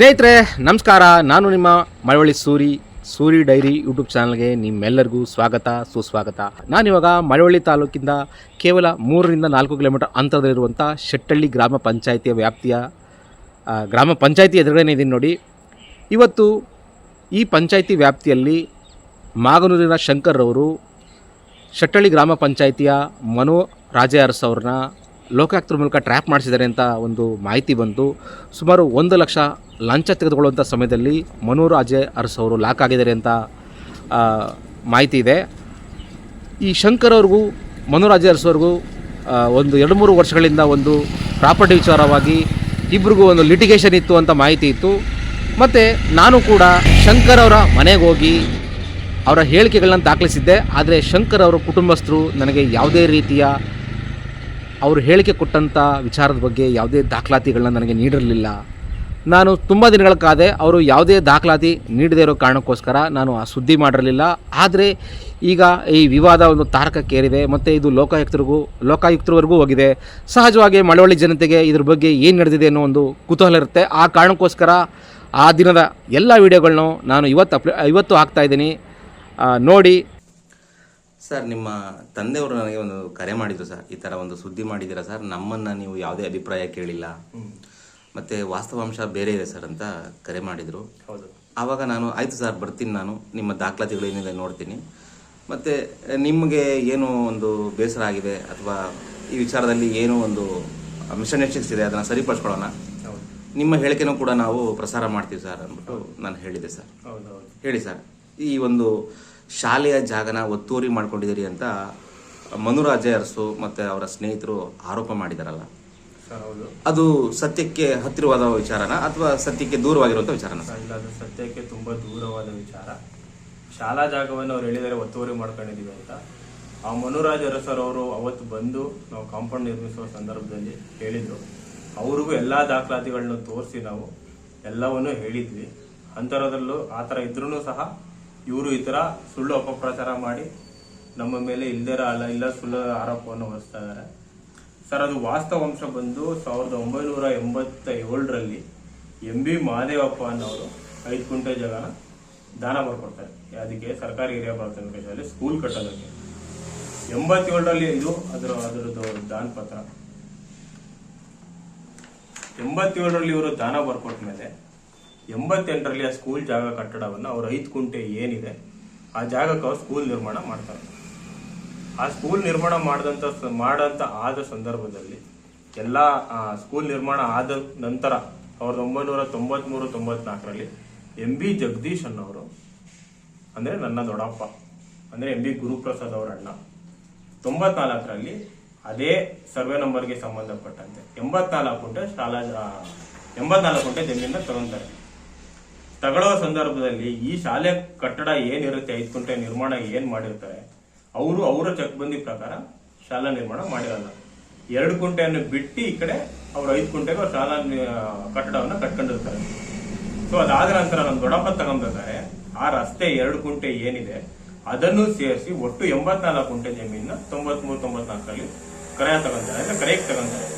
ಸ್ನೇಹಿತರೆ, ನಮಸ್ಕಾರ. ನಾನು ನಿಮ್ಮ ಮಳವಳ್ಳಿ ಸೂರಿ ಸೂರಿ ಡೈರಿ ಯೂಟ್ಯೂಬ್ ಚಾನಲ್ಗೆ ನಿಮ್ಮೆಲ್ಲರಿಗೂ ಸ್ವಾಗತ, ಸುಸ್ವಾಗತ. ನಾನಿವಾಗ ಮಳವಳ್ಳಿ ತಾಲೂಕಿಂದ ಕೇವಲ ಮೂರರಿಂದ ನಾಲ್ಕು ಕಿಲೋಮೀಟರ್ ಅಂತರದಲ್ಲಿರುವಂಥ ಶೆಟ್ಟಳ್ಳಿ ಗ್ರಾಮ ಪಂಚಾಯಿತಿಯ ವ್ಯಾಪ್ತಿಯ ಗ್ರಾಮ ಪಂಚಾಯಿತಿ ಎದುರುಗಡೆ ಇದ್ದೀನಿ ನೋಡಿ. ಇವತ್ತು ಈ ಪಂಚಾಯಿತಿ ವ್ಯಾಪ್ತಿಯಲ್ಲಿ ಮಾಗನೂರಿನ ಶಂಕರ್ ಅವರು ಶೆಟ್ಟಳ್ಳಿ ಗ್ರಾಮ ಪಂಚಾಯಿತಿಯ ಮನು ರಾಜೆ ಅವ್ರನ್ನ ಲೋಕಾಯುಕ್ತರ ಮೂಲಕ ಟ್ರ್ಯಾಪ್ ಮಾಡಿಸಿದ್ದಾರೆ ಅಂತ ಒಂದು ಮಾಹಿತಿ ಬಂತು. ಸುಮಾರು ಒಂದು ಲಕ್ಷ ಲಂಚ ತೆಗೆದುಕೊಳ್ಳುವಂಥ ಸಮಯದಲ್ಲಿ ಮನು ರಾಜೆ ಅರಸ್ ಲಾಕ್ ಆಗಿದ್ದಾರೆ ಅಂತ ಮಾಹಿತಿ ಇದೆ. ಈ ಶಂಕರ್ ಅವ್ರಿಗೂ ಮನು ರಾಜೆ ಅರಸ್ ಒಂದು ಎರಡು ಮೂರು ವರ್ಷಗಳಿಂದ ಒಂದು ಪ್ರಾಪರ್ಟಿ ವಿಚಾರವಾಗಿ ಇಬ್ಬರಿಗೂ ಒಂದು ಲಿಟಿಗೇಷನ್ ಇತ್ತು ಅಂತ ಮಾಹಿತಿ ಇತ್ತು. ಮತ್ತು ನಾನು ಕೂಡ ಶಂಕರ್ ಅವರ ಮನೆಗೆ ಹೋಗಿ ಅವರ ಹೇಳಿಕೆಗಳನ್ನ ದಾಖಲಿಸಿದ್ದೆ. ಆದರೆ ಶಂಕರ್ ಅವರ ಕುಟುಂಬಸ್ಥರು ನನಗೆ ಯಾವುದೇ ರೀತಿಯ ಅವರು ಹೇಳಿಕೆ ಕೊಟ್ಟಂಥ ವಿಚಾರದ ಬಗ್ಗೆ ಯಾವುದೇ ದಾಖಲಾತಿಗಳನ್ನ ನನಗೆ ನೀಡಿರಲಿಲ್ಲ. ನಾನು ತುಂಬ ದಿನಗಳ ಕಾದೆ ಅವರು ಯಾವುದೇ ದಾಖಲಾತಿ ನೀಡದೇ ಇರೋ ಕಾರಣಕ್ಕೋಸ್ಕರ ನಾನು ಆ ಸುದ್ದಿ ಮಾಡಿರಲಿಲ್ಲ. ಆದರೆ ಈಗ ಈ ವಿವಾದ ಒಂದು ತಾರಕಕ್ಕೇರಿದೆ ಮತ್ತು ಇದು ಲೋಕಾಯುಕ್ತರಿಗೂ ಲೋಕಾಯುಕ್ತರವರೆಗೂ ಹೋಗಿದೆ. ಸಹಜವಾಗಿ ಮಳವಳ್ಳಿ ಜನತೆಗೆ ಇದ್ರ ಬಗ್ಗೆ ಏನು ನಡೆದಿದೆ ಅನ್ನೋ ಒಂದು ಕುತೂಹಲ ಇರುತ್ತೆ. ಆ ಕಾರಣಕ್ಕೋಸ್ಕರ ಆ ದಿನದ ಎಲ್ಲ ವಿಡಿಯೋಗಳನ್ನು ನಾನು ಇವತ್ತು ಅಪ್ಲೋ ಇವತ್ತು ಹಾಕ್ತಾ ಇದ್ದೀನಿ. ನೋಡಿ. ಸರ್ ನಿಮ್ಮ ತಂದೆಯವರು ನನಗೆ ಒಂದು ಕರೆ ಮಾಡಿದರು ಸರ್. ಈ ಥರ ಒಂದು ಸುದ್ದಿ ಮಾಡಿದ್ದೀರಾ ಸರ್? ನಮ್ಮನ್ನು ನೀವು ಯಾವುದೇ ಅಭಿಪ್ರಾಯ ಕೇಳಿಲ್ಲ. ಮತ್ತು ವಾಸ್ತವಾಂಶ ಬೇರೆ ಇದೆ ಸರ್ ಅಂತ ಕರೆ ಮಾಡಿದರು. ಹೌದು. ಆವಾಗ ನಾನು ಆಯಿತು ಸರ್ ಬರ್ತೀನಿ ನಾನು. ನಿಮ್ಮ ದಾಖಲಾತಿಗಳು ಏನಿದೆ ನೋಡ್ತೀನಿ. ಮತ್ತು ನಿಮಗೆ ಏನು ಒಂದು ಬೇಸರ ಆಗಿದೆ ಅಥವಾ ಈ ವಿಚಾರದಲ್ಲಿ ಏನೋ ಒಂದು ಮಿಸ್ಅಂಡರ್ಸ್ಟ್ಯಾಂಡಿಂಗ್ಸ್ ಇದೆ ಅದನ್ನು ಸರಿಪಡಿಸ್ಕೊಳ್ಳೋಣ? ನಿಮ್ಮ ಹೇಳಿಕೆನೂ ಕೂಡ ನಾವು ಪ್ರಸಾರ ಮಾಡ್ತೀವಿ ಸರ್ ಅಂದ್ಬಿಟ್ಟು ನಾನು ಹೇಳಿದೆ ಸರ್. ಹೇಳಿ ಸರ್ ಈ ಒಂದು ಶಾಲೆಯ ಜಾಗನ ಒತ್ತುವರಿ ಮಾಡ್ಕೊಂಡಿದ್ದೀರಿ ಅಂತ ಮನುರಾಜೆ ಅರಸು ಮತ್ತು ಅವರ ಸ್ನೇಹಿತರು ಆರೋಪ ಮಾಡಿದಾರಲ್ಲ. ಅದು ಸತ್ಯಕ್ಕೆ ಹತ್ತಿರವಾದ ವಿಚಾರನ? ಅಥವಾ ಸತ್ಯಕ್ಕೆ ದೂರವಾಗಿರುವಂತಹ ವಿಚಾರನ? ಇಲ್ಲ ಅದು ಸತ್ಯಕ್ಕೆ ತುಂಬಾ ದೂರವಾದ ವಿಚಾರ. ಶಾಲಾ ಜಾಗವನ್ನು ಅವ್ರು ಹೇಳಿದರೆ ಒತ್ತುವರಿ ಮಾಡ್ಕೊಂಡಿದೀವಿ ಅಂತ. ಆ ಮನುರಾಜ್ ಅರಸರ್ ಅವರು ಅವತ್ತು ಬಂದು ನಾವು ಕಾಂಪೌಂಡ್ ನಿರ್ಮಿಸುವ ಸಂದರ್ಭದಲ್ಲಿ ಹೇಳಿದ್ರು. ಅವ್ರಿಗೂ ಎಲ್ಲಾ ದಾಖಲಾತಿಗಳನ್ನ ತೋರಿಸಿ ನಾವು ಎಲ್ಲವನ್ನೂ ಹೇಳಿದ್ವಿ. ಅಂತರದಲ್ಲೂ ಆ ಥರ ಇದ್ರೂ ಸಹ ಇವರು ಈ ಥರ ಸುಳ್ಳು ಅಪಪ್ರಚಾರ ಮಾಡಿ ನಮ್ಮ ಮೇಲೆ ಇಲ್ದಿರ ಅಲ್ಲ ಇಲ್ಲ ಸುಳ್ಳು ಆರೋಪವನ್ನು ಹೊರಿಸ್ತಾ ಇದ್ದಾರೆ. ಸರ್, ಅದು ವಾಸ್ತವಾಂಶ ಬಂದು ಸಾವಿರದ ಒಂಬೈನೂರ ಎಂಬತ್ತ ಏಳರಲ್ಲಿ ಎಂ ಬಿ ಮಹಾದೇವಪ್ಪ ಅನ್ನೋರು ಐದು ಕುಂಟೆ ಜಾಗನ ದಾನ ಬರ್ಕೊಡ್ತಾರೆ ಅದಕ್ಕೆ ಸರ್ಕಾರಿ ಹಿರಿಯ ಪ್ರಾಥಮಿಕ ಶಾಲೆ ಸ್ಕೂಲ್ ಕಟ್ಟೋದಕ್ಕೆ. ಎಂಬತ್ತೇಳರಲ್ಲಿ ಇದು ಅದರ, ಅದರದ್ದು ದಾನ ಪತ್ರ. ಎಂಬತ್ತೇಳರಲ್ಲಿ ಇವರು ದಾನ ಬರ್ಕೊಟ್ಟ ಮೇಲೆ ಎಂಬತ್ತೆಂಟರಲ್ಲಿ ಆ ಸ್ಕೂಲ್ ಜಾಗ ಕಟ್ಟಡವನ್ನು ಅವರು ಐದು ಕುಂಟೆ ಏನಿದೆ, ಆ ಜಾಗಕ್ಕೆ ಅವ್ರು ಸ್ಕೂಲ್ ನಿರ್ಮಾಣ ಮಾಡ್ತಾರೆ. ಆ ಸ್ಕೂಲ್ ನಿರ್ಮಾಣ ಮಾಡಿದಂತ ಮಾಡಂತ ಆದ ಸಂದರ್ಭದಲ್ಲಿ ಎಲ್ಲ ಸ್ಕೂಲ್ ನಿರ್ಮಾಣ ಆದ ನಂತರ ಸಾವಿರದ ಒಂಬೈನೂರ ತೊಂಬತ್ಮೂರು, ತೊಂಬತ್ನಾಲ್ಕರಲ್ಲಿ ಎಂ ಬಿ ಜಗದೀಶ್ ಅನ್ನೋರು, ಅಂದ್ರೆ ನನ್ನ ದೊಡ್ಡಪ್ಪ, ಅಂದ್ರೆ ಎಂ ಬಿ ಗುರುಪ್ರಸಾದ್ ಅವರ ಅಣ್ಣ, ತೊಂಬತ್ನಾಲ್ಕರಲ್ಲಿ ಅದೇ ಸರ್ವೆ ನಂಬರ್ಗೆ ಸಂಬಂಧಪಟ್ಟಂತೆ ಎಂಬತ್ನಾಲ್ಕು ಗುಂಟೆ ಶಾಲಾ ಎಂಬತ್ನಾಲ್ಕು ಗುಂಟೆ ಜಮೀನ ತಗೊಂತಾರೆ. ತಗೊಳ್ಳೋ ಸಂದರ್ಭದಲ್ಲಿ ಈ ಶಾಲೆ ಕಟ್ಟಡ ಏನಿರುತ್ತೆ, ಐದು ಕುಂಟೆ ನಿರ್ಮಾಣ ಏನ್ ಮಾಡಿರ್ತಾರೆ ಅವರು ಅವರ ಚಕ್ಬಂದಿ ಪ್ರಕಾರ ಶಾಲಾ ನಿರ್ಮಾಣ ಮಾಡಿರಲ್ಲ. ಎರಡು ಕುಂಟೆಯನ್ನು ಬಿಟ್ಟು ಈ ಕಡೆ ಅವ್ರು ಐದು ಕುಂಟೆಗೆ ಶಾಲಾ ಕಟ್ಟಡವನ್ನು ಕಟ್ಕೊಂಡಿರ್ತಾರೆ. ಸೊ ಅದಾದ ನಂತರ ನಮ್ಮ ದೊಡ್ಡಪ್ಪ ತಗೊಂಬೇಕಾದ್ರೆ ಆ ರಸ್ತೆ ಎರಡು ಕುಂಟೆ ಏನಿದೆ, ಅದನ್ನು ಸೇರಿಸಿ ಒಟ್ಟು ಎಂಬತ್ನಾಲ್ಕು ಕುಂಟೆ ಜಮೀನ ತೊಂಬತ್ಮೂರು ತೊಂಬತ್ನಾಲ್ಕಲ್ಲಿ ಕ್ರಯ ತಗೊಂತಾರೆ ಅಂದ್ರೆ ಕ್ರಯಕ್ಕೆ ತಗೊಂತಾರೆ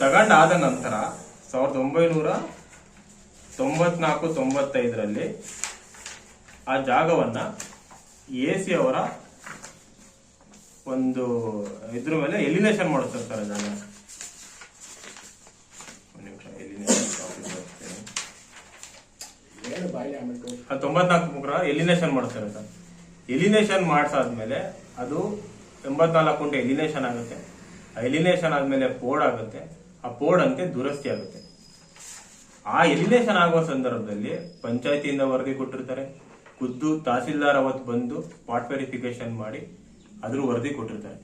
ತಗೊಂಡಾದ ನಂತರ ಸಾವಿರದ ಒಂಬೈನೂರ ತೊಂಬತ್ನಾಲ್ಕು, ತೊಂಬತ್ತೈದರಲ್ಲಿ ಆ ಜಾಗವನ್ನ ಎ ಸಿ ಅವರ ಒಂದು, ಇದ್ರ ಮೇಲೆ ಎಲಿನೇಷನ್ ಮಾಡಿಸ್ತಾರೆ ಸರ್. ತೊಂಬತ್ನಾಲ್ಕು ಮುಗ್ರ ಎಲಿನೇಷನ್ ಮಾಡ್ತಾರೆ ಸರ್. ಎಲಿನೇಷನ್ ಮಾಡ್ಸಾದ್ಮೇಲೆ ಅದು ಎಂಬತ್ನಾಲ್ಕು ಕುಂಟೆ ಎಲಿನೇಷನ್ ಆಗುತ್ತೆ. ಆ ಎಲಿನೇಷನ್ ಆದ್ಮೇಲೆ ಪೋಡ್ ಆಗುತ್ತೆ. ಆ ಪೋಡ್ ಅಂತೆ ದುರಸ್ತಿ ಆಗುತ್ತೆ. ಆ ಎಲಿನೇಷನ್ ಆಗುವ ಸಂದರ್ಭದಲ್ಲಿ ಪಂಚಾಯತಿಯಿಂದ ವರದಿ ಕೊಟ್ಟಿರ್ತಾರೆ. ಖುದ್ದು ತಹಸೀಲ್ದಾರ್ ಅವತ್ತು ಬಂದು ಪಾಟ್ ವೆರಿಫಿಕೇಶನ್ ಮಾಡಿ ಅದ್ರ ವರದಿ ಕೊಟ್ಟಿರ್ತಾರೆ.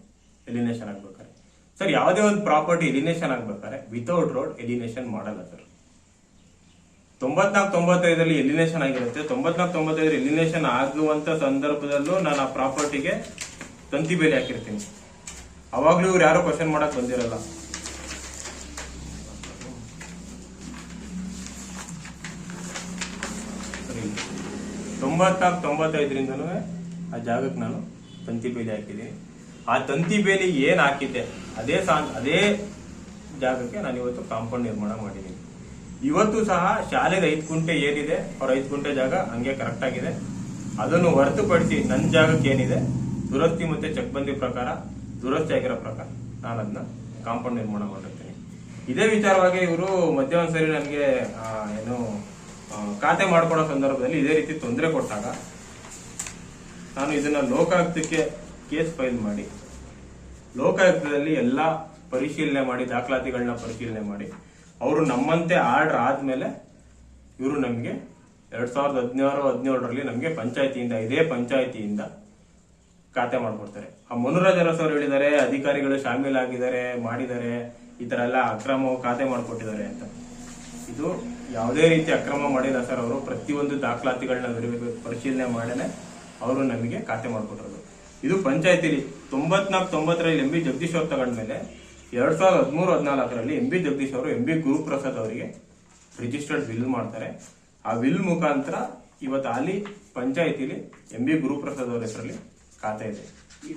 ಎಲಿನೇಷನ್ ಆಗ್ಬೇಕಾದ್ರೆ. ಸರ್ ಯಾವುದೇ ಒಂದು ಪ್ರಾಪರ್ಟಿ ಎಲಿನೇಷನ್ ಆಗ್ಬೇಕಾದ್ರೆ ವಿತೌಟ್ ರೋಡ್ ಎಲಿನೇಷನ್ ಮಾಡಲ್ಲ ಸರ್ ತೊಂಬತ್ನಾಲ್ಕು ತೊಂಬತ್ತೈದರಲ್ಲಿ ಎಲಿನೇಷನ್ ಆಗಿರುತ್ತೆ. ತೊಂಬತ್ನಾಲ್ಕು ತೊಂಬತ್ತೈದರ ಎಲಿನೇಷನ್ ಆಗುವಂತ ಸಂದರ್ಭದಲ್ಲೂ ನಾನು ಆ ಪ್ರಾಪರ್ಟಿಗೆ ತಂತಿ ಬೇಲಿ ಹಾಕಿರ್ತೀನಿ. ಅವಾಗ್ಲೂ ಇವ್ರು ಯಾರು ಕ್ವಶನ್ ಮಾಡಕ್ ಬಂದಿರಲ್ಲ. ತೊಂಬತ್ನಾಲ್ಕು ತೊಂಬತ್ತೈದರಿಂದನೂ ಆ ಜಾಗಕ್ಕೆ ನಾನು ತಂತಿ ಬೇಲಿ ಹಾಕಿದ್ದೀನಿ ಆ ತಂತಿ ಬೇಲಿ ಏನು ಹಾಕಿದ್ದೆ? ಅದೇ ಸಾ, ಅದೇ ಜಾಗಕ್ಕೆ ನಾನು ಇವತ್ತು ಕಾಂಪೌಂಡ್ ನಿರ್ಮಾಣ ಮಾಡಿದ್ದೀನಿ. ಇವತ್ತು ಸಹ ಶಾಲೆಗೆ ಐದು ಗುಂಟೆ ಏನಿದೆ? ಅವ್ರ ಐದು ಗುಂಟೆ ಜಾಗ ಹಂಗೆ ಕರೆಕ್ಟ್ ಆಗಿದೆ. ಅದನ್ನು ಹೊರತುಪಡಿಸಿ ನನ್ನ ಜಾಗಕ್ಕೆ ಏನಿದೆ? ದುರಸ್ತಿ ಮತ್ತೆ ಚಕ್ಬಂದಿ ಪ್ರಕಾರ, ದುರಸ್ತಿ ಆಗಿರೋ ಪ್ರಕಾರ ನಾನು ಅದನ್ನ ಕಾಂಪೌಂಡ್ ನಿರ್ಮಾಣ ಮಾಡಿರ್ತೀನಿ ಇದೇ ವಿಚಾರವಾಗಿ ಇವರು ಮಧ್ಯ ಸರಿ ನನಗೆ ಏನು ಖಾತೆ ಮಾಡ್ಕೊಡೋ ಸಂದರ್ಭದಲ್ಲಿ ಇದೇ ರೀತಿ ತೊಂದರೆ ಕೊಟ್ಟಾಗ ನಾನು ಇದನ್ನ ಲೋಕಾಯುಕ್ತಕ್ಕೆ ಕೇಸ್ ಫೈಲ್ ಮಾಡಿ. ಲೋಕಾಯುಕ್ತದಲ್ಲಿ ಎಲ್ಲ ಪರಿಶೀಲನೆ ಮಾಡಿ, ದಾಖಲಾತಿಗಳನ್ನ ಪರಿಶೀಲನೆ ಮಾಡಿ. ಅವರು ನಮ್ಮಂತೆ ಆರ್ಡರ್ ಆದ್ಮೇಲೆ ಇವರು ನಮಗೆ ಎರಡ್ ಸಾವಿರದ ಹದಿನಾರು, ಹದಿನೇಳರಲ್ಲಿ ನಮಗೆ ಪಂಚಾಯತಿಯಿಂದ, ಇದೇ ಪಂಚಾಯತಿಯಿಂದ ಖಾತೆ ಮಾಡ್ಕೊಡ್ತಾರೆ. ಆ ಮನುರಾಜ್ ಅರಸ್ ಅವರು ಹೇಳಿದ್ದಾರೆ, ಅಧಿಕಾರಿಗಳು ಶಾಮೀಲಾಗಿದ್ದಾರೆ, ಮಾಡಿದ್ದಾರೆ, ಈ ಥರ ಎಲ್ಲ ಅಕ್ರಮ ಖಾತೆ ಮಾಡಿಕೊಟ್ಟಿದ್ದಾರೆ ಅಂತ. ಇದು ಯಾವುದೇ ರೀತಿ ಅಕ್ರಮ ಮಾಡಿಲ್ಲ ಸರ್ ಅವರು. ಪ್ರತಿಯೊಂದು ದಾಖಲಾತಿಗಳನ್ನ ಪರಿಶೀಲನೆ ಮಾಡೇನೆ ಅವರು ನಮಗೆ ಖಾತೆ ಮಾಡಿಕೊಟ್ಟಿರೋದು. ಇದು ಪಂಚಾಯತಿಲಿ ತೊಂಬತ್ನಾಲ್ಕು, ತೊಂಬತ್ತರಲ್ಲಿ ಎಂ ಬಿ ಜಗದೀಶ್ ಅವ್ರು ತಗೊಂಡ್ಮೇಲೆ ಎರಡ್ ಸಾವಿರದ ಹದಿಮೂರು, ಹದಿನಾಲ್ಕರಲ್ಲಿ ಎಂ ಬಿ ಜಗದೀಶ್ ಅವರು ಎಂ ಬಿ ಗುರುಪ್ರಸಾದ್ ಅವರಿಗೆ ರಿಜಿಸ್ಟರ್ಡ್ ವಿಲ್ ಮಾಡ್ತಾರೆ. ಆ ವಿಲ್ ಮುಖಾಂತರ ಇವತ್ತು ಅಲ್ಲಿ ಪಂಚಾಯತಿಲಿ ಎಂ ಬಿ ಗುರುಪ್ರಸಾದ್ ಅವರ ಹೆಸರಲ್ಲಿ ಖಾತೆ ಇದೆ.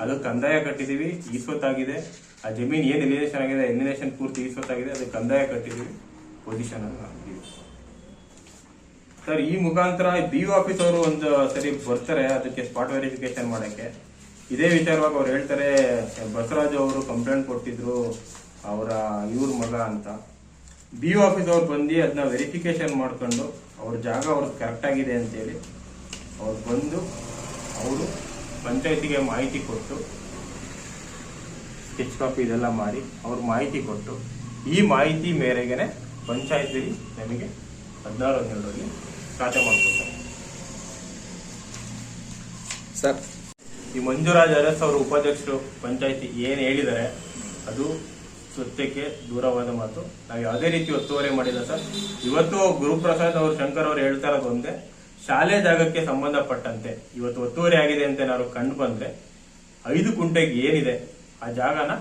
ಅದು ಕಂದಾಯ ಕಟ್ಟಿದೀವಿ ಈಸ್ವತ್ತಾಗಿದೆ ಆ ಜಮೀನ್ ಏನ್ ಎಲಿನೇಷನ್ ಆಗಿದೆ ಎಲಿನೇಷನ್ ಪೂರ್ತಿ ಈಸ್ವತ್ತಾಗಿದೆ ಅದು ಕಂದಾಯ ಕಟ್ಟಿದೀವಿ ಪೊಸಿಷನ್ ಅನ್ನು ಸರ್, ಈ ಮುಖಾಂತರ ಬಿ ಆಫೀಸ್ ಅವರು ಒಂದು ಸರಿ ಬರ್ತಾರೆ, ಅದಕ್ಕೆ ಸ್ಪಾಟ್ ವೆರಿಫಿಕೇಶನ್ ಮಾಡಕ್ಕೆ. ಇದೇ ವಿಚಾರವಾಗಿ ಅವ್ರು ಹೇಳ್ತಾರೆ, ಬಸವರಾಜ್ ಅವರು ಕಂಪ್ಲೇಂಟ್ ಕೊಟ್ಟಿದ್ರು, ಅವರ ಇವ್ರ ಮಗ ಅಂತ. ಬಿ ಆಫೀಸ್ ಅವ್ರು ಬಂದು ಅದನ್ನ ವೆರಿಫಿಕೇಶನ್ ಮಾಡ್ಕೊಂಡು, ಅವ್ರ ಜಾಗ ಅವ್ರದ್ದು ಕರೆಕ್ಟ್ ಆಗಿದೆ ಅಂತೇಳಿ, ಅವ್ರು ಬಂದು, ಅವರು ಪಂಚಾಯತಿಗೆ ಮಾಹಿತಿ ಕೊಟ್ಟು ಸ್ಕೆಚ್ ಕಾಪಿ ಇದೆಲ್ಲ ಮಾಡಿ, ಅವ್ರ ಮಾಹಿತಿ ಕೊಟ್ಟು, ಈ ಮಾಹಿತಿ ಮೇರೆಗೆ ಪಂಚಾಯತಿ ನಮಗೆ ಹದಿನಾರು ಹನ್ನೆರಡರಲ್ಲಿ ಖಾತೆ ಮಾಡಿಕೊಡ್ತಾರೆ. ಸರ್. ಈ ಮಂಜುರಾಜ್ ಅರಸ್ ಅವರು ಉಪಾಧ್ಯಕ್ಷರು ಪಂಚಾಯತಿ ಏನ್ ಹೇಳಿದ್ದಾರೆ ಅದು ಸತ್ಯಕ್ಕೆ ದೂರವಾದ ಮಾತು. ನಾವು ಯಾವುದೇ ರೀತಿ ಒತ್ತುವರಿ ಮಾಡಿಲ್ಲ ಸರ್. ಇವತ್ತು ಗುರುಪ್ರಸಾದ್ ಅವರು ಶಂಕರ್ ಅವರು ಹೇಳ್ತಾ ಇರೋದು ಒಂದೇ. ಶಾಲೆ ಜಾಗಕ್ಕೆ ಸಂಬಂಧಪಟ್ಟಂತೆ ಇವತ್ತು ಒತ್ತುವರಿ ಆಗಿದೆ ಅಂತ ನಾವು ಕಂಡು ಬಂದ್ರೆ ಐದು ಕುಂಟೆಗೆ ಏನಿದೆ ಆ ಜಾಗನ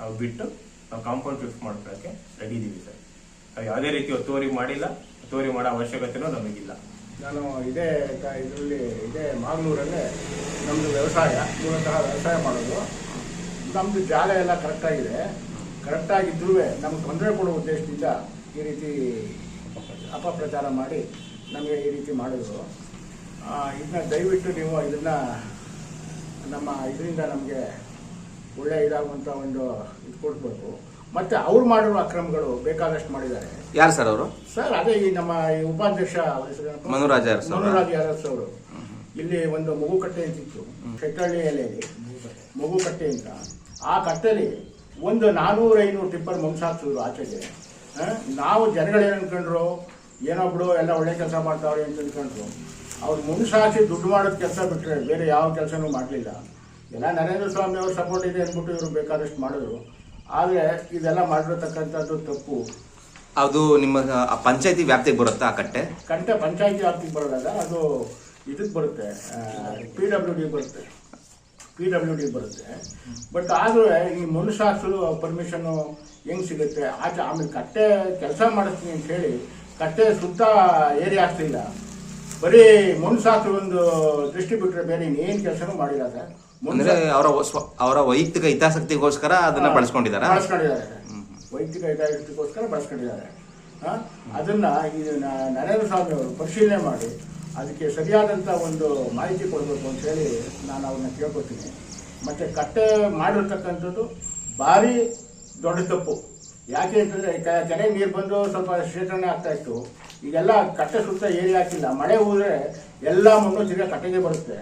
ನಾವು ಬಿಟ್ಟು ನಾವು ಕಾಂಪೌಂಡ್ ಫಿಕ್ಸ್ ಮಾಡ್ಕೊಳಕ್ಕೆ ರೆಡಿ ಇದೀವಿ ಸರ್. ನಾವು ಯಾವುದೇ ರೀತಿ ಒತ್ತುವರಿ ಮಾಡಿಲ್ಲ. ಒತ್ತುವರಿ ಮಾಡೋ ಅವಶ್ಯಕತೆನೂ ನಮಗಿಲ್ಲ. ನಾನು ಇದೇ ಇದರಲ್ಲಿ ಇದೇ ಮಾಗನೂರಲ್ಲೇ ನಮ್ಮದು ವ್ಯವಸಾಯ, ಮೂಲತಃ ವ್ಯವಸಾಯ ಮಾಡೋದು. ನಮ್ಮದು ಜಾಗ ಎಲ್ಲ ಕರೆಕ್ಟಾಗಿದೆ ಕರೆಕ್ಟಾಗಿದ್ದರೂ ನಮ್ಗೆ ತೊಂದರೆ ಕೊಡೋ ಉದ್ದೇಶದಿಂದ ಈ ರೀತಿ ಅಪಪ್ರಚಾರ ಮಾಡಿ ನಮಗೆ ಈ ರೀತಿ ಮಾಡಿದ್ರು. ಇದನ್ನ ದಯವಿಟ್ಟು ನೀವು ಇದನ್ನು ನಮ್ಮ ಇದರಿಂದ ನಮಗೆ ಒಳ್ಳೆ ಇದಾಗುವಂಥ ಒಂದು ಇದು ಕೊಡ್ಬೇಕು ಮತ್ತು ಅವ್ರು ಮಾಡಿರುವ ಅಕ್ರಮಗಳು ಬೇಕಾದಷ್ಟು ಮಾಡಿದ್ದಾರೆ. ಯಾರು ಸರ್ ಅವರು? ಸರ್ ಅದೇ ಈ ನಮ್ಮ ಈ ಉಪಾಧ್ಯಕ್ಷ ಅವ್ರ ಹೆಸರೇನಪ್ಪ? ಮನುರಾಜ್ ಅರಸ್ ಅವ್ರ? ಮನುರಾಜ್ ಅರಸ್ ಅವರು. ಇಲ್ಲಿ ಒಂದು ಮಗು ಕಟ್ಟೆ ಅಂತಿತ್ತು ಶೆಟ್ಟಹಳ್ಳಿಯಲ್ಲಿ ಮಗು ಕಟ್ಟೆ ಅಂತ. ಆ ಕಟ್ಟೆಲಿ ಒಂದು ನಾನೂರ ಐನೂರು ಟಿಪ್ಪರ್ ಮಂಸಾಕ್ಸಿದ್ರು ಆಚೆಗೆ. ಆ, ನಾವು ಜನಗಳೇನು ಅನ್ಕೊಂಡ್ರು? ಏನೋ ಬಿಡು ಎಲ್ಲ ಒಳ್ಳೆ ಕೆಲಸ ಮಾಡ್ತಾವ್ರೆ ಅಂತ ಅನ್ಕೊಂಡ್ರು. ಅವ್ರು ಮುನ್ಸಾಕ್ಷಿ ದುಡ್ಡು ಮಾಡೋದು ಕೆಲಸ ಬಿಟ್ಟರೆ ಬೇರೆ ಯಾವ ಕೆಲಸನೂ ಮಾಡಲಿಲ್ಲ. ಎಲ್ಲ ನರೇಂದ್ರ ಸ್ವಾಮಿ ಅವ್ರ ಸಪೋರ್ಟ್ ಇದೆ ಅಂದ್ಬಿಟ್ಟು ಇವರು ಬೇಕಾದಷ್ಟು ಮಾಡಿದ್ರು. ಆದರೆ ಇದೆಲ್ಲ ಮಾಡಿರತಕ್ಕಂಥದ್ದು ತಪ್ಪು. ಅದು ನಿಮ್ಮ ಪಂಚಾಯತಿ ವ್ಯಾಪ್ತಿಗೆ ಬರುತ್ತಾ ಆ ಕಟ್ಟೆ? ಕಟ್ಟೆ ಪಂಚಾಯತಿ ವ್ಯಾಪ್ತಿಗೆ ಬರೋದಾಗ ಅದು ಇದಕ್ಕೆ ಬರುತ್ತೆ ಪಿ ಡಬ್ಲ್ಯೂ ಡಿ ಬರುತ್ತೆ. ಪಿ ಡಬ್ಲ್ಯೂ ಡಿ ಬರುತ್ತೆ. ಬಟ್ ಆದರೂ ಈ ಮನುಷ್ಯಾಸಲು ಪರ್ಮಿಷನ್ನು ಹೆಂಗ್ ಸಿಗುತ್ತೆ? ಆಚೆ ಆಮೇಲೆ ಕಟ್ಟೆ ಕೆಲಸ ಮಾಡಿಸ್ತೀನಿ ಅಂತ ಹೇಳಿ ಕಟ್ಟೆ ಸುತ್ತ ಏರಿಯಾ ಆಗ್ತಿಲ್ಲ ಬರೀ ಮನುಷ್ಯಾಸು ಒಂದು ದೃಷ್ಟಿ ಬಿಟ್ಟರೆ ಬೇರೆ ಇನ್ನೇನು ಕೆಲಸನೂ ಮಾಡಿಲ್ಲ ಸರ್. ಅಂದ್ರೆ ಅವರ ಅವರ ವೈಯಕ್ತಿಕ ಹಿತಾಸಕ್ತಿಗೋಸ್ಕರ ಅದನ್ನ ಬಳಸ್ಕೊಂಡಿದ್ದಾರೆ. ಬಳಸ್ಕೊಂಡಿದ್ದಾರೆ ವೈಯಕ್ತಿಕ ಹಿತಾಸಕ್ತಿಗೋಸ್ಕರ ಬಳಸ್ಕೊಂಡಿದ್ದಾರೆ. ಅದನ್ನ ಈ ನರೇಂದ್ರ ಸ್ವಾಮಿ ಅವರು ಪರಿಶೀಲನೆ ಮಾಡಿ ಅದಕ್ಕೆ ಸರಿಯಾದಂಥ ಒಂದು ಮಾಹಿತಿ ಕೊಡಬೇಕು ಅಂತ ಹೇಳಿ ನಾನು ಅವ್ರನ್ನ ಕೇಳ್ಕೊತೀನಿ. ಮತ್ತೆ ಕಟ್ಟೆ ಮಾಡಿರ್ತಕ್ಕಂಥದ್ದು ಭಾರಿ ದೊಡ್ಡ ತಪ್ಪು. ಯಾಕೆ ಅಂತಂದ್ರೆ ಕೆರೆ ನೀರು ಬಂದು ಸ್ವಲ್ಪ ಶೇಖರಣೆ ಆಗ್ತಾ ಇತ್ತು. ಈಗೆಲ್ಲ ಕಟ್ಟೆ ಸುತ್ತ ಏರಿ ಹಾಕಿಲ್ಲ. ಮಳೆ ಹೋದ್ರೆ ಎಲ್ಲ ಮಣ್ಣು ತಿರ್ಗಾ ಕಟ್ಟೆಗೆ ಬರುತ್ತೆ.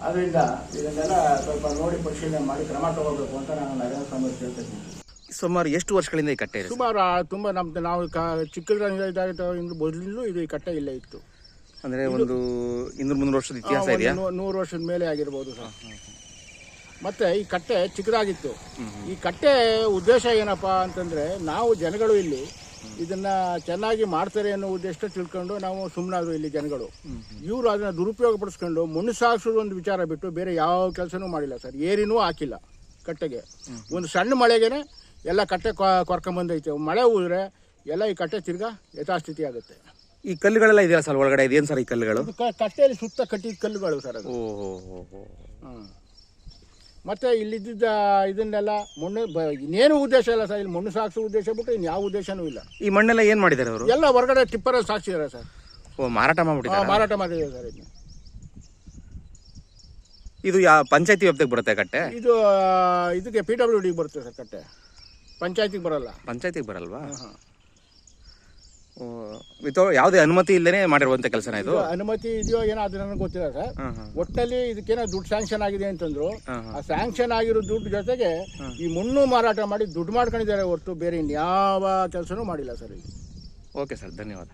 ಅದರಿಂದ ಇದನ್ನೆಲ್ಲ ಸ್ವಲ್ಪ ನೋಡಿ ಪರಿಶೀಲನೆ ಮಾಡಿ ಕ್ರಮ ತಗೋಬೇಕು ಅಂತ ನಾನು ನರೇಂದ್ರ ಸ್ವಾಮಿ ಕೇಳ್ತಿದ್ದೀನಿ ಸುಮಾರು ಎಷ್ಟು ವರ್ಷಗಳಿಂದ ಈ ಕಟ್ಟೆ ಇದೆ? ಸುಮಾರು ಆ ತುಂಬ ನಮ್ದು ನಾವು ಚಿಕ್ಕದ್ರಿಂದ ಮೊದಲಿಂದಲೂ ಇದು ಈ ಕಟ್ಟೆ ಇಲ್ಲೇ ಇತ್ತು. ಅಂದ್ರೆ ಒಂದು ಇನ್ನೂರು ಮುನ್ನೂರು ವರ್ಷದ ಇತಿಹಾಸ ಇದೆಯಾ ಒಂದು ನೂ- ನೂರು ವರ್ಷದ ಮೇಲೆ ಆಗಿರ್ಬೋದು ಸರ್. ಮತ್ತೆ ಈ ಕಟ್ಟೆ ಚಿಕ್ಕದಾಗಿತ್ತು. ಈ ಕಟ್ಟೆ ಉದ್ದೇಶ ಏನಪ್ಪಾ ಅಂತಂದ್ರೆ ನಾವು ಜನಗಳು ಇಲ್ಲಿ ಇದನ್ನ ಚೆನ್ನಾಗಿ ಮಾಡ್ತಾರೆ ಅನ್ನೋ ಉದ್ದೇಶ ತಿಳ್ಕೊಂಡು ನಾವು ಸುಮ್ಮನಾದ್ರು ಇಲ್ಲಿ ಜನಗಳು. ಇವರು ಅದನ್ನ ದುರುಪಯೋಗ ಪಡಿಸ್ಕೊಂಡು ಮಣ್ಣು ಸಾಗಿಸೋದು ಒಂದು ವಿಚಾರ ಬಿಟ್ಟು ಬೇರೆ ಯಾವ ಕೆಲಸನೂ ಮಾಡಿಲ್ಲ ಸರ್. ಏರಿನೂ ಹಾಕಿಲ್ಲ ಕಟ್ಟೆಗೆ. ಒಂದು ಸಣ್ಣ ಮಳೆಗೆನೆ ಎಲ್ಲ ಕಟ್ಟೆ ಕೊರ್ಕೊಂಬಂದೈತೆ. ಮಳೆ ಹೋದ್ರೆ ಎಲ್ಲ ಈ ಕಟ್ಟೆ ತಿರ್ಗಾ ಯಥಾಸ್ಥಿತಿ ಆಗುತ್ತೆ. ಈ ಕಲ್ಲುಗಳೆಲ್ಲ ಇದೆಯಾ ಸರ್ ಒಳಗಡೆ? ಇದೇನು ಸರ್ ಈ ಕಲ್ಲುಗಳು? ಕಟ್ಟೆಯಲ್ಲಿ ಸುತ್ತ ಕಟ್ಟಿದ ಕಲ್ಲುಗಳು ಸರ್ ಅದು. ಮತ್ತೆ ಇಲ್ಲಿದ್ದ ಇದನ್ನೆಲ್ಲ ಮಣ್ಣು ಬ- ಇನ್ನೇನು ಉದ್ದೇಶ ಇಲ್ಲ ಸರ್. ಇಲ್ಲಿ ಮಣ್ಣು ಸಾಗಿಸೋ ಉದ್ದೇಶ ಬಿಟ್ಟು ಇನ್ನು ಯಾವ ಉದ್ದೇಶನೂ ಇಲ್ಲ. ಈ ಮಣ್ಣೆಲ್ಲ ಏನ್ ಮಾಡಿದ್ದಾರೆ ಅವರು? ಎಲ್ಲ ಹೊರಗಡೆ ಟಿಪ್ಪರ್ ಸಾಗಿಸಿದ್ದಾರೆ ಸರ್. ಓ ಮಾರಾಟ ಆ, ಮಾಡ್ಬಿಟ್ಟಿದ್ದಾರೆ ಮಾರಾಟ ಮಾಡಿದ್ದಾರೆ ಸರ್ ಇದನ್ನ ಇದು ಯಾ ಪಂಚಾಯತಿ ವ್ಯಾಪ್ತಿಗೆ ಬರುತ್ತೆ ಕಟ್ಟೆ? ಇದು ಆ, ಇದಕ್ಕೆ ಪಿ ಡಬ್ಲ್ಯೂ ಡಿಗೆ ಬರುತ್ತೆ ಸರ್ ಕಟ್ಟೆ. ಪಂಚಾಯತಿಗೆ ಬರಲ್ಲ. ಪಂಚಾಯತಿಗೆ ಬರಲ್ವಾ? ಹಾ. ವಿತೌ ಯಾವುದೇ ಅನುಮತಿ ಇಲ್ಲದೆ ಮಾಡಿರುವಂತ ಕೆಲಸ ಇದು? ಅನುಮತಿ ಇದೆಯೋ ಏನೋ ಅದು ನನಗೆ ಗೊತ್ತಿಲ್ಲ ಸರ್ ಒಟ್ಟಲ್ಲಿ ಇದಕ್ಕೇನೋ ದುಡ್ಡು ಸ್ಯಾಂಕ್ಷನ್ ಆಗಿದೆ ಅಂತಂದ್ರು. ಆ ಸ್ಯಾಂಕ್ಷನ್ ಆಗಿರೋ ದುಡ್ಡು ಜೊತೆಗೆ ಈ ಮಣ್ಣು ಮಾರಾಟ ಮಾಡಿ ದುಡ್ಡು ಮಾಡ್ಕೊಂಡಿದ್ದಾರೆ ಹೊರತು ಬೇರೆ ಇನ್ಯಾವ ಕೆಲಸನೂ ಮಾಡಿಲ್ಲ ಸರ್ ಓಕೆ ಸರ್ ಧನ್ಯವಾದ.